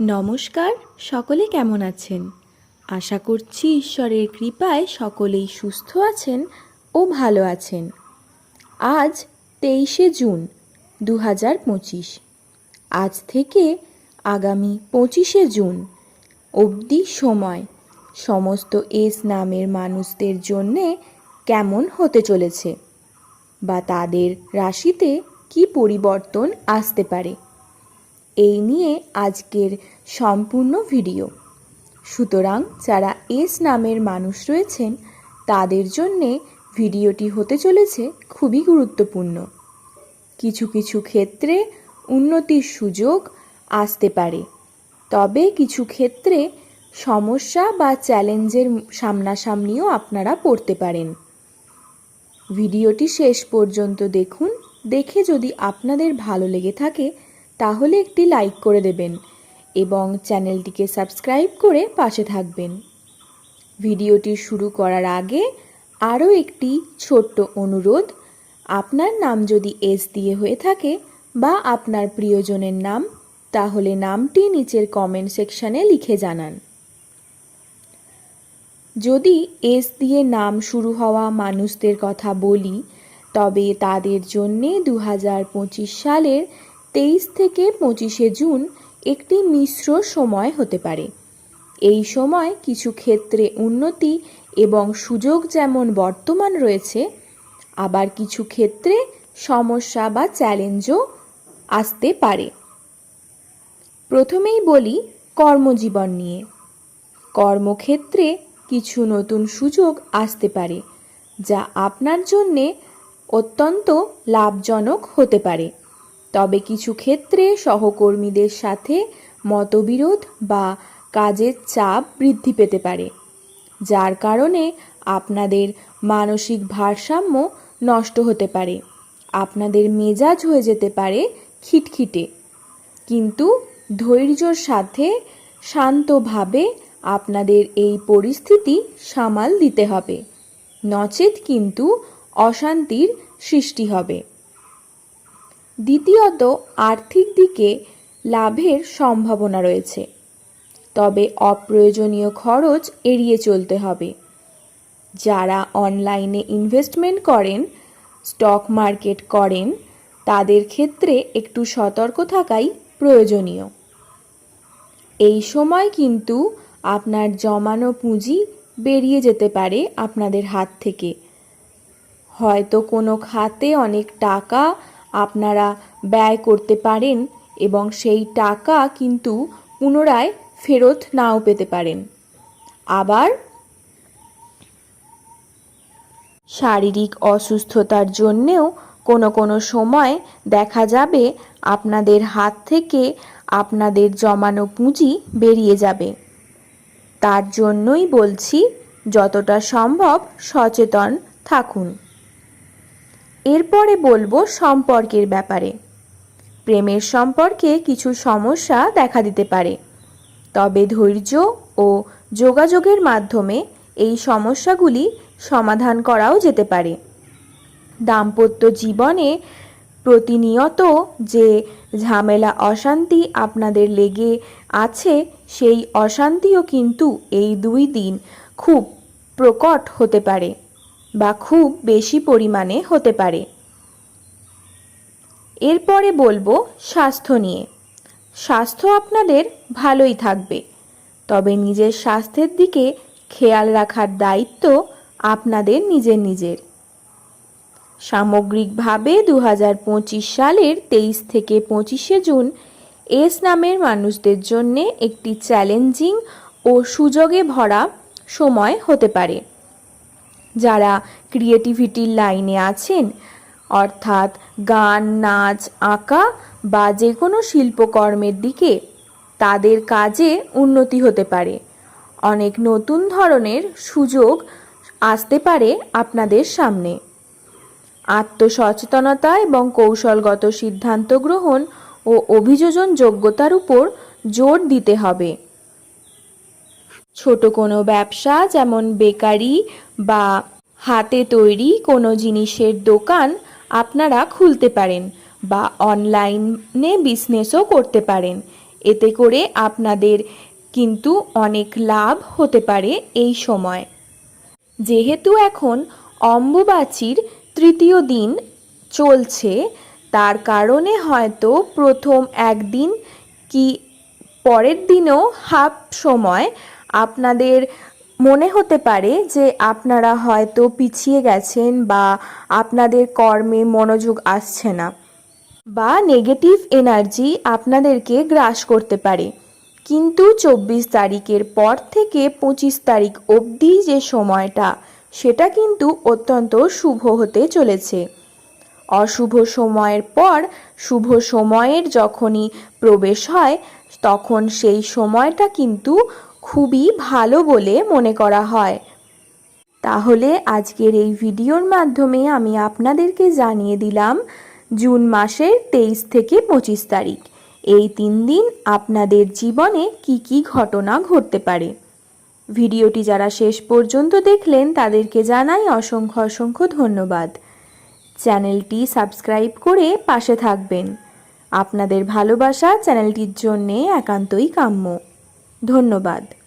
নমস্কার, সকলে কেমন আছেন? আশা করছি ঈশ্বরের কৃপায় সকলেই সুস্থ আছেন ও ভালো আছেন। আজ তেইশে জুন দু হাজার পঁচিশ। আজ থেকে আগামী পঁচিশে জুন, অবধি সময়, সমস্ত এস নামের মানুষদের জন্যে কেমন হতে চলেছে বা তাদের রাশিতে কি পরিবর্তন আসতে পারে? এই নিয়ে আজকের সম্পূর্ণ ভিডিও। সুতরাং যারা এস নামের মানুষ রয়েছেন, তাদের জন্যে ভিডিওটি হতে চলেছে খুবই গুরুত্বপূর্ণ। কিছু কিছু ক্ষেত্রে উন্নতির সুযোগ আসতে পারে, তবে কিছু ক্ষেত্রে সমস্যা বা চ্যালেঞ্জের সামনাসামনিও আপনারা পড়তে পারেন। ভিডিওটি শেষ পর্যন্ত দেখুন, দেখে যদি আপনাদের ভালো লেগে থাকে তাহলে একটি লাইক করে দেবেন এবং চ্যানেলটিকে সাবস্ক্রাইব করে পাশে থাকবেন। ভিডিওটি শুরু করার আগে আরও একটি ছোট্ট অনুরোধ, আপনার নাম যদি এস দিয়ে হয়ে থাকে বা আপনার প্রিয়জনের নাম, তাহলে নামটি নিচের কমেন্ট সেকশানে লিখে জানান। যদি এস দিয়ে নাম শুরু হওয়া মানুষদের কথা বলি, তবে তাদের জন্যে দু হাজার পঁচিশ সালের তেইশ থেকে পঁচিশে জুন একটি মিশ্র সময় হতে পারে। এই সময় কিছু ক্ষেত্রে উন্নতি এবং সুযোগ যেমন বর্তমান রয়েছে, আবার কিছু ক্ষেত্রে সমস্যা বা চ্যালেঞ্জও আসতে পারে। প্রথমেই বলি কর্মজীবন নিয়ে। কর্মক্ষেত্রে কিছু নতুন সুযোগ আসতে পারে, যা আপনার জন্যে অত্যন্ত লাভজনক হতে পারে। তবে কিছু ক্ষেত্রে সহকর্মীদের সাথে মতবিরোধ বা কাজের চাপ বৃদ্ধি পেতে পারে, যার কারণে আপনাদের মানসিক ভারসাম্য নষ্ট হতে পারে, আপনাদের মেজাজ হয়ে যেতে পারে খিটখিটে। কিন্তু ধৈর্যর সাথে শান্তভাবে আপনাদের এই পরিস্থিতি সামাল দিতে হবে, নচেত কিন্তু অশান্তির সৃষ্টি হবে। দ্বিতীয়ত, আর্থিক দিকে লাভের সম্ভাবনা রয়েছে। তবে অপ্রয়োজনীয় খরচ এড়িয়ে চলতে হবে। যারা অনলাইনে ইনভেস্টমেন্ট করেন স্টক মার্কেট করেন, তাদের ক্ষেত্রে একটু সতর্ক থাকাই প্রয়োজনীয়। এই সময় কিন্তু আপনার জমানো পুঁজি বেরিয়ে যেতে পারে আপনাদের হাত থেকে। হয়তো কোনো খাতে অনেক টাকা আপনারা ব্যয় করতে পারেন এবং সেই টাকা কিন্তু পুনরায় ফেরত নাও পেতে পারেন। আবার শারীরিক অসুস্থতার জন্যেও কোনো কোনো সময় দেখা যাবে আপনাদের হাত থেকে আপনাদের জমানো পুঁজি বেরিয়ে যাবে। তার জন্যই বলছি, যতটা সম্ভব সচেতন থাকুন। এরপরে বলব সম্পর্কের ব্যাপারে। প্রেমের সম্পর্কে কিছু সমস্যা দেখা দিতে পারে। তবে ধৈর্য ও যোগাযোগের মাধ্যমে এই সমস্যাগুলি সমাধান করাও যেতে পারে। দাম্পত্য জীবনে প্রতিনিয়ত যে ঝামেলা অশান্তি আপনাদের লেগে আছে, সেই অশান্তিও কিন্তু এই দুই দিন খুব প্রকট হতে পারে। বা খুব বেশি পরিমাণে হতে পারে। এরপরে বলব স্বাস্থ্য নিয়ে। স্বাস্থ্য আপনাদের ভালোই থাকবে, তবে নিজের স্বাস্থ্যের দিকে খেয়াল রাখার দায়িত্ব আপনাদের নিজের নিজের। সামগ্রিকভাবে দু হাজার পঁচিশ সালের তেইশ থেকে পঁচিশে জুন এস নামের মানুষদের জন্যে একটি চ্যালেঞ্জিং ও সুযোগে ভরা সময় হতে পারে। যারা ক্রিয়েটিভিটির লাইনে আছেন, অর্থাৎ গান, নাচ, আঁকা বা যে কোনো শিল্পকর্মের দিকে তাদের কাজে উন্নতি হতে পারে। অনেক নতুন ধরনের সুযোগ আসতে পারে আপনাদের সামনে। আত্মসচেতনতা এবং কৌশলগত সিদ্ধান্ত গ্রহণ ও অভিযোজন যোগ্যতার উপর জোর দিতে হবে। ছোট কোনো ব্যবসা, যেমন বেকারি বা হাতে তৈরি কোনো জিনিসের দোকান আপনারা খুলতে পারেন বা অনলাইনে বিজনেসও করতে পারেন। এতে করে আপনাদের কিন্তু অনেক লাভ হতে পারে এই সময়। যেহেতু এখন অম্বুবাচীর তৃতীয় দিন চলছে, তার কারণে হয়তো প্রথম একদিন কি পরের দিনও হাফ সময় আপনাদের মনে হতে পারে যে আপনারা হয়তো পিছিয়ে গেছেন বা আপনাদের কর্মে মনোযোগ আসছে না বা নেগেটিভ এনার্জি আপনাদেরকে গ্রাস করতে পারে। কিন্তু চব্বিশ তারিখের পর থেকে পঁচিশ তারিখ অবধি যে সময়টা, সেটা কিন্তু অত্যন্ত শুভ হতে চলেছে। অশুভ সময়ের পর, শুভ সময়ের যখনই প্রবেশ হয়, তখন সেই সময়টা কিন্তু খুবই ভালো বলে মনে করা হয়। তাহলে আজকের এই ভিডিওর মাধ্যমে আমি আপনাদেরকে জানিয়ে দিলাম, জুন মাসের তেইশ থেকে পঁচিশ তারিখ। এই তিন দিন আপনাদের জীবনে কি কি ঘটনা ঘটতে পারে। ভিডিওটি যারা শেষ পর্যন্ত দেখলেন, তাদেরকে জানাই অসংখ্য অসংখ্য ধন্যবাদ। চ্যানেলটি সাবস্ক্রাইব করে পাশে থাকবেন। আপনাদের ভালোবাসা চ্যানেলটির জন্যে একান্তই কাম্য। ধন্যবাদ।